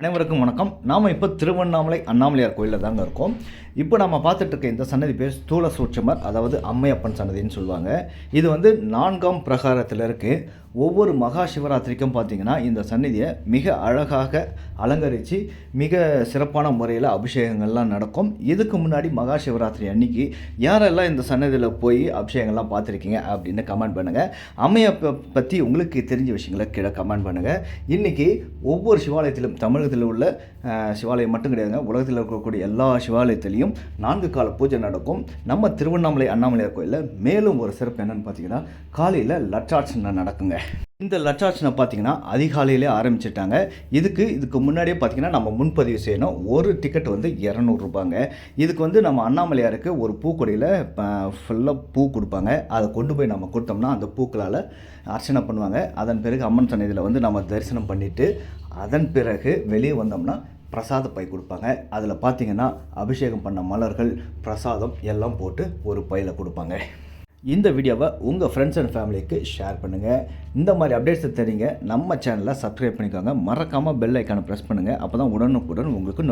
அனைவருக்கும் வணக்கம். நாம் இப்போ திருவண்ணாமலை அண்ணாமலையார் கோயிலில் தாங்க இருக்கோம். இப்போ நம்ம பார்த்துட்டு இருக்க இந்த சன்னதி பேர் ஸ்தூல சூட்சமர் அதாவது அம்மையப்பன் சன்னதின்னு சொல்லுவாங்க. இது வந்து நான்காம் பிரகாரத்தில் இருக்குது ஒவ்வொரு மகா சிவராத்திரிக்கும் பார்த்தீங்கன்னா இந்த சந்நிதியை மிக அழகாக அலங்கரித்து மிக சிறப்பான முறையில் அபிஷேகங்கள்லாம் நடக்கும். இதுக்கு முன்னாடி மகா சிவராத்திரி அன்னைக்கு யாரெல்லாம் இந்த சன்னதியில் போய் அபிஷேகங்கள்லாம் பார்த்துருக்கீங்க அப்படின்னு கமெண்ட் பண்ணுங்கள் அம்மையப்பை பற்றி உங்களுக்கு தெரிஞ்ச விஷயங்களை கீழே கமெண்ட் பண்ணுங்கள் இன்றைக்கி ஒவ்வொரு சிவாலயத்திலும் தமிழகத்தில் உள்ள சிவாலயம் மட்டும் கிடையாதுங்க. உலகத்தில் இருக்கக்கூடிய எல்லா சிவாலயத்திலையும் நான்கு கால பூஜை நடக்கும். நம்ம திருவண்ணாமலை அண்ணாமலையார் கோயிலில் மேலும் ஒரு சிறப்பு என்னென்னு பார்த்தீங்கன்னா காலையில் லட்சாட்சனை நடக்குங்க. இந்த லட்சார்ச்சனை பார்த்தீங்கன்னா அதிகாலையிலே ஆரம்பிச்சிட்டாங்க. இதுக்கு இதுக்கு முன்னாடியே பார்த்தீங்கன்னா நம்ம முன்பதிவு செய்யணும். ஒரு டிக்கெட் வந்து இரநூறுபாங்க இதுக்கு வந்து நம்ம அண்ணாமலையாருக்கு ஒரு பூக்கொடியில் ஃபுல்லாக பூ கொடுப்பாங்க. அதை கொண்டு போய் நம்ம கொடுத்தோம்னா அந்த பூக்களால் அர்ச்சனை பண்ணுவாங்க. அதன் பிறகு அம்மன் சன்னதியில் வந்து நம்ம தரிசனம் பண்ணிவிட்டு அதன் பிறகு வெளியே வந்தோம்னா பிரசாத பை கொடுப்பாங்க. அதில் பார்த்தீங்கன்னா அபிஷேகம் பண்ண மலர்கள் பிரசாதம் எல்லாம் போட்டு ஒரு பையில் கொடுப்பாங்க. இந்த வீடியோவை உங்கள் ஃப்ரெண்ட்ஸ் அண்ட் ஃபேமிலிக்கு ஷேர் பண்ணுங்கள் இந்த மாதிரி அப்டேட்ஸை தெரியுங்க நம்ம சேனலை சப்ஸ்கிரைப் பண்ணிக்கோங்க. மறக்காமல் பெல் ஐக்கானை ப்ரெஸ் பண்ணுங்கள் அப்போ தான் உடனுக்குடன் உங்களுக்கு